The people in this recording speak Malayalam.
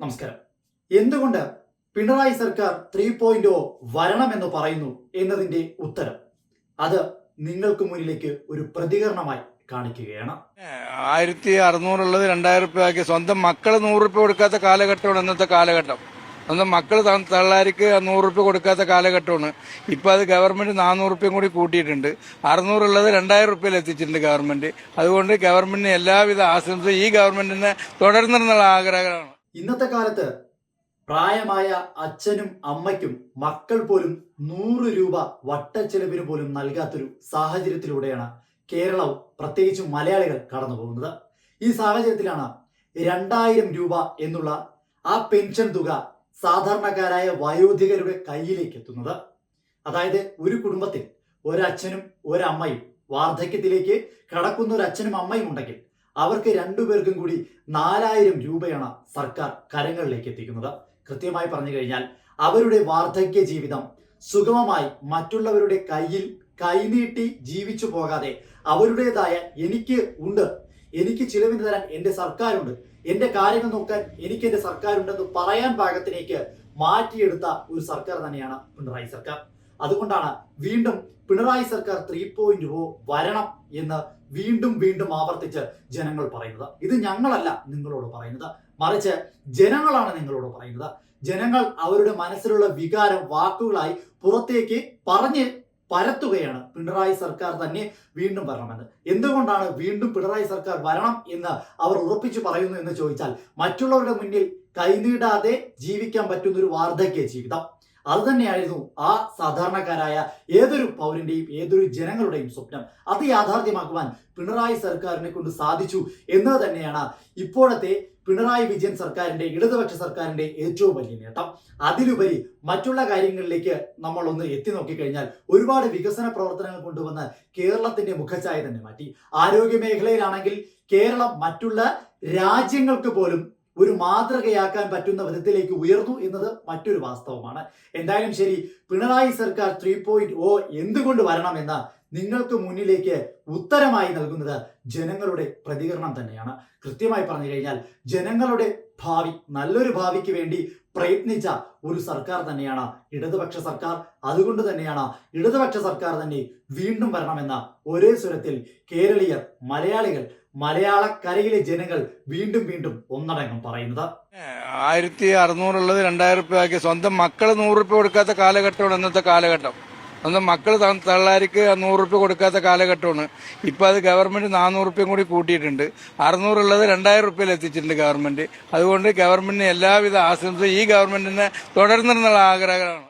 നമസ്കാരം. എന്തുകൊണ്ട് പിണറായി സർക്കാർ ത്രീ പോയിന്റ് ഓ വരണമെന്ന് പറയുന്നു എന്നതിന്റെ ഉത്തരം? അത് നിങ്ങൾക്ക് മുന്നിലേക്ക് ഒരു പ്രതികരണമായി കാണിക്കുകയാണ്. ആയിരത്തി അറുന്നൂറുള്ളത് രണ്ടായിരം റുപ്യ ആക്കി. സ്വന്തം മക്കൾ നൂറ് റുപ്യ കൊടുക്കാത്ത കാലഘട്ടമാണ് ഇന്നത്തെ കാലഘട്ടം. സ്വന്തം മക്കൾ തള്ളാരിക്ക് നൂറ് റുപ്യ കൊടുക്കാത്ത കാലഘട്ടമാണ്. ഇപ്പൊ അത് ഗവൺമെന്റ് നാനൂറ് റുപ്യം കൂടി കൂട്ടിയിട്ടുണ്ട്. അറുന്നൂറുള്ളത് രണ്ടായിരം റുപ്യയിൽ എത്തിച്ചിട്ടുണ്ട് ഗവൺമെന്റ്. അതുകൊണ്ട് ഗവൺമെന്റിന് എല്ലാവിധ ആശംസയും ഈ ഗവൺമെന്റിനെ തുടർന്നുള്ള ആഗ്രഹമാണ് ഇന്നത്തെ കാലത്ത് പ്രായമായ അച്ഛനും അമ്മയ്ക്കും മക്കൾ പോലും നൂറ് രൂപ വട്ടച്ചെലവിന് പോലും നൽകാത്തൊരു സാഹചര്യത്തിലൂടെയാണ് കേരളവും പ്രത്യേകിച്ചും മലയാളികൾ കടന്നു പോകുന്നത് ഈ സാഹചര്യത്തിലാണ് രണ്ടായിരം രൂപ എന്നുള്ള ആ പെൻഷൻ തുക സാധാരണക്കാരായ വയോധികരുടെ കയ്യിലേക്ക് എത്തുന്നത്. അതായത് ഒരു കുടുംബത്തിൽ ഒരച്ഛനും ഒരമ്മയും വാർദ്ധക്യത്തിലേക്ക് കടക്കുന്ന ഒരു അച്ഛനും അമ്മയും ഉണ്ടെങ്കിൽ അവർക്ക് രണ്ടുപേർക്കും കൂടി നാലായിരം രൂപയാണ് സർക്കാർ കരങ്ങളിലേക്ക് എത്തിക്കുന്നത്. കൃത്യമായി പറഞ്ഞു കഴിഞ്ഞാൽ അവരുടെ വാർദ്ധക്യ ജീവിതം സുഗമമായി മറ്റുള്ളവരുടെ കയ്യിൽ കൈനീട്ടി ജീവിച്ചു പോകാതെ അവരുടേതായ എനിക്ക് ഉണ്ട് എനിക്ക് ചിലവിന് തരാൻ എന്റെ സർക്കാരുണ്ട് എന്റെ കാര്യങ്ങൾ നോക്കാൻ എനിക്ക് എന്റെ സർക്കാരുണ്ടെന്ന് പറയാൻ പാകത്തിലേക്ക് മാറ്റിയെടുത്ത ഒരു സർക്കാർ തന്നെയാണ് പിണറായി സർക്കാർ. അതുകൊണ്ടാണ് വീണ്ടും പിണറായി സർക്കാർ ത്രീ പോയിന്റ് ഓ വരണം എന്ന് വീണ്ടും വീണ്ടും ആവർത്തിച്ച് ജനങ്ങൾ പറയുന്നത്. ഇത് ഞങ്ങളല്ല നിങ്ങളോട് പറയുന്നത്. മറിച്ച് ജനങ്ങളാണ് നിങ്ങളോട് പറയുന്നത്. ജനങ്ങൾ അവരുടെ മനസ്സിലുള്ള വികാരം വാക്കുകളായി പുറത്തേക്ക് പറഞ്ഞ് പരത്തുകയാണ് പിണറായി സർക്കാർ തന്നെ വീണ്ടും വരണമെന്ന്. എന്തുകൊണ്ടാണ് വീണ്ടും പിണറായി സർക്കാർ വരണം എന്ന് അവർ ഉറപ്പിച്ചു പറയുന്നു എന്ന് ചോദിച്ചാൽ മറ്റുള്ളവരുടെ മുന്നിൽ കൈനീടാതെ ജീവിക്കാൻ പറ്റുന്ന ഒരു വാർദ്ധക്യ ജീവിതം. അത് തന്നെയായിരുന്നു ആ സാധാരണക്കാരായ ഏതൊരു പൗരന്റെയും ഏതൊരു ജനങ്ങളുടെയും സ്വപ്നം. അത് യാഥാർത്ഥ്യമാക്കുവാൻ പിണറായി സർക്കാരിനെ കൊണ്ട് സാധിച്ചു എന്നത് തന്നെയാണ് ഇപ്പോഴത്തെ പിണറായി വിജയൻ സർക്കാരിന്റെ ഇടതുപക്ഷ സർക്കാരിന്റെ ഏറ്റവും വലിയ നേട്ടം. അതിലുപരി മറ്റുള്ള കാര്യങ്ങളിലേക്ക് നമ്മൾ ഒന്ന് എത്തി നോക്കിക്കഴിഞ്ഞാൽ ഒരുപാട് വികസന പ്രവർത്തനങ്ങൾ കൊണ്ടുവന്ന് കേരളത്തിന്റെ മുഖച്ഛായ തന്നെ മാറ്റി. ആരോഗ്യ മേഖലയിലാണെങ്കിൽ കേരളം മറ്റുള്ള രാജ്യങ്ങൾക്ക് പോലും ഒരു മാതൃകയാക്കാൻ പറ്റുന്ന വിധത്തിലേക്ക് ഉയർന്നു എന്നത് മറ്റൊരു വാസ്തവമാണ്. എന്തായാലും ശരി പിണറായി സർക്കാർ ത്രീ പോയിന്റ് ഓ എന്തുകൊണ്ട് വരണമെന്ന് നിങ്ങൾക്ക് മുന്നിലേക്ക് ഉത്തരമായി നൽകുന്നത് ജനങ്ങളുടെ പ്രതികരണം തന്നെയാണ്. കൃത്യമായി പറഞ്ഞു കഴിഞ്ഞാൽ ജനങ്ങളുടെ ഭാവി നല്ലൊരു ഭാവിക്ക് വേണ്ടി പ്രയത്നിച്ച ഒരു സർക്കാർ തന്നെയാണ് ഇടതുപക്ഷ സർക്കാർ. അതുകൊണ്ട് തന്നെയാണ് ഇടതുപക്ഷ സർക്കാർ തന്നെ വീണ്ടും വരണമെന്ന ഒരേ സ്വരത്തിൽ കേരളീയർ മലയാളികൾ മലയാളക്കരയിലെ ജനങ്ങൾ വീണ്ടും വീണ്ടും ഒന്നടങ്കം പറയുന്നത്. ആയിരത്തി അറുന്നൂറുള്ളത് രണ്ടായിരം റുപ്യ ആക്കി. സ്വന്തം മക്കൾ നൂറ് റുപ്യ കൊടുക്കാത്ത കാലഘട്ടമാണ് ഇന്നത്തെ കാലഘട്ടം. സ്വന്തം മക്കൾ തള്ളാരിക്ക് നൂറ് റുപ്യ കൊടുക്കാത്ത കാലഘട്ടമാണ്. ഇപ്പൊ അത് ഗവൺമെന്റ് നാനൂറ് റുപ്യം കൂടി കൂട്ടിയിട്ടുണ്ട്. അറുന്നൂറുള്ളത് രണ്ടായിരം റുപ്യയിൽ എത്തിച്ചിട്ടുണ്ട് ഗവൺമെന്റ്. അതുകൊണ്ട് ഗവൺമെന്റിന് എല്ലാവിധ ആശംസയും ഈ ഗവൺമെന്റിനെ തുടർന്നുള്ള ആഗ്രഹമാണ്